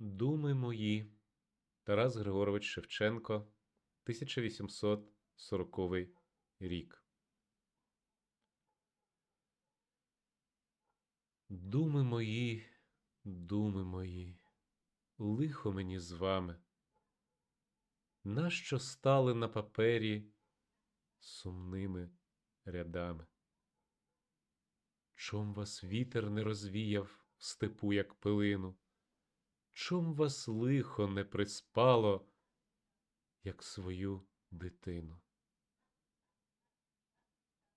Думи мої. Тарас Григорович Шевченко, 1840 рік. Думи мої, думи мої, лихо мені з вами. Нащо стали на папері сумними рядами? Чом вас вітер не розвіяв в степу, як пилину? Чом вас лихо не приспало, як свою дитину?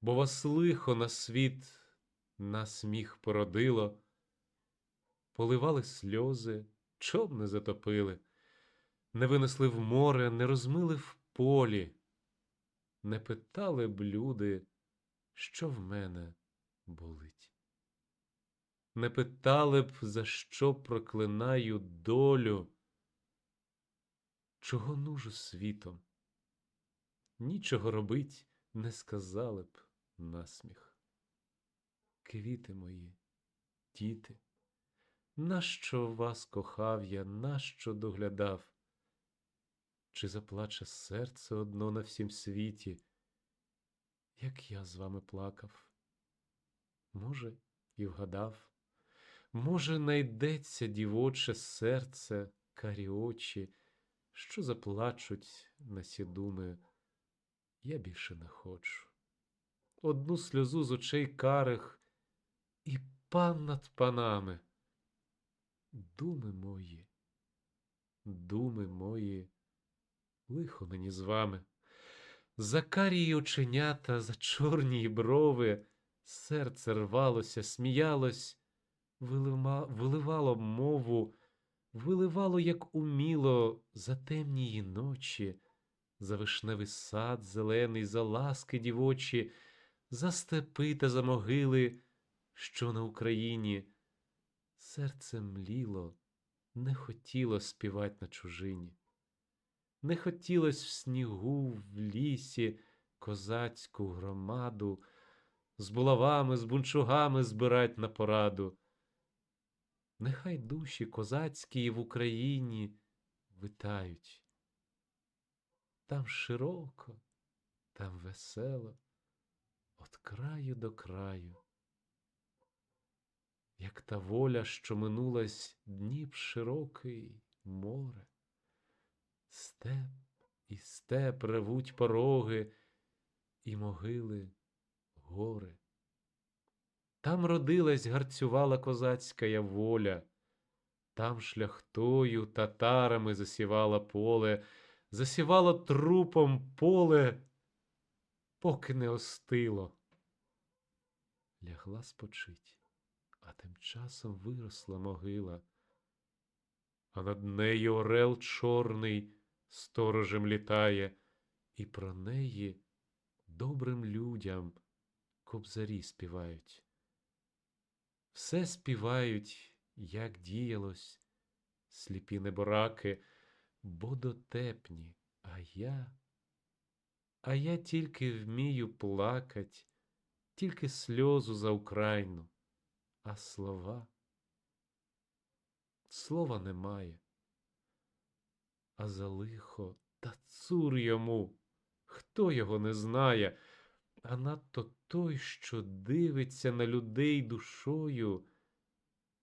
Бо вас лихо на світ на сміх породило, поливали сльози, чом не затопили, не винесли в море, не розмили в полі, не питали б люди, що в мене болить. Не питали б, за що проклинаю долю, чого нужу світом. Нічого робить не сказали б насміх. Квіти мої, діти, нащо вас кохав я, нащо доглядав? Чи заплаче серце одно на всім світі, як я з вами плакав? Може, і вгадав. Може, найдеться дівоче серце, карі очі, що заплачуть на сі думи, я більше не хочу. Одну сльозу з очей карих і пан над панами. Думи мої, думи мої, лихо мені з вами. За карії оченята, за чорні брови, серце рвалося, сміялось виливало мову, виливало, як уміло, за темнії ночі, за вишневий сад зелений, за ласки дівочі, за степи та за могили, що на Україні. Серце мліло, не хотіло співать на чужині. Не хотілось в снігу, в лісі, козацьку громаду, з булавами, з бунчугами збирать на пораду. Нехай душі козацькі в Україні витають. Там широко, там весело, от краю до краю. Як та воля, що минулась Дніп широкий море, степ і степ ревуть пороги і могили гори. Там родилась, гарцювала козацька воля, там шляхтою татарами засівала поле, засівала трупом поле, поки не остило. Лягла спочить, а тим часом виросла могила, а над нею орел чорний сторожем літає, і про неї добрим людям кобзарі співають. Все співають, як діялось, сліпі небораки, бо дотепні, а я, а я тільки вмію плакать, тільки сльозу за Україну, а слова, слова немає, а за лихо та цур йому, хто його не знає, а надто той, що дивиться на людей душою,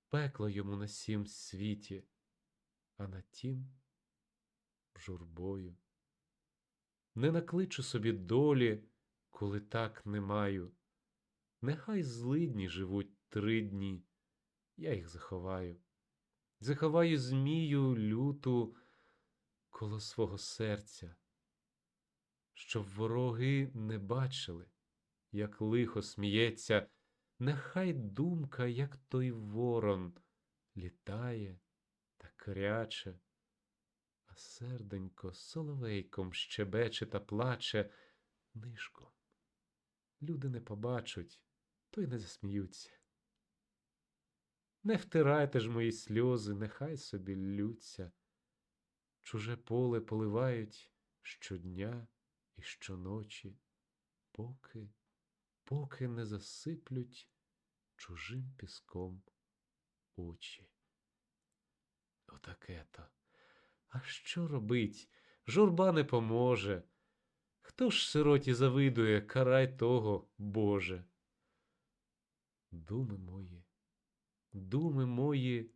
пекло йому на сім світі, а на тім журбою. Не накличу собі долі, коли так не маю. Нехай злидні живуть три дні, я їх заховаю. Заховаю змію люту коло свого серця, щоб вороги не бачили як лихо сміється, нехай думка, як той ворон, літає та кряче, а серденько соловейком щебече та плаче нишком. Люди не побачать, то й не засміються. Не втирайте ж мої сльози, нехай собі лються. Чуже поле поливають щодня і щоночі, поки поки не засиплють чужим піском очі. Отаке то. А що робить? Журба не поможе. Хто ж сироті завидує, карай того, Боже. Думи мої, думи мої,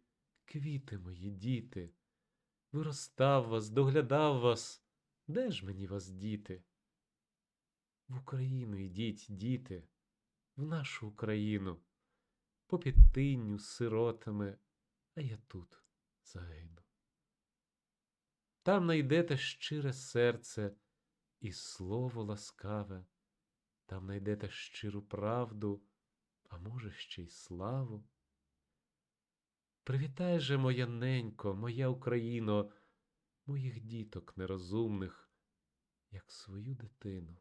квіти мої, діти, виростав вас, доглядав вас, де ж мені вас діти? В Україну йдіть, діти, в нашу Україну, по підтинню з сиротами, а я тут загину. Там найдете щире серце і слово ласкаве, там найдете щиру правду, а може, ще й славу. Привітай же, моя ненько, моя Україно, моїх діток нерозумних, як свою дитину.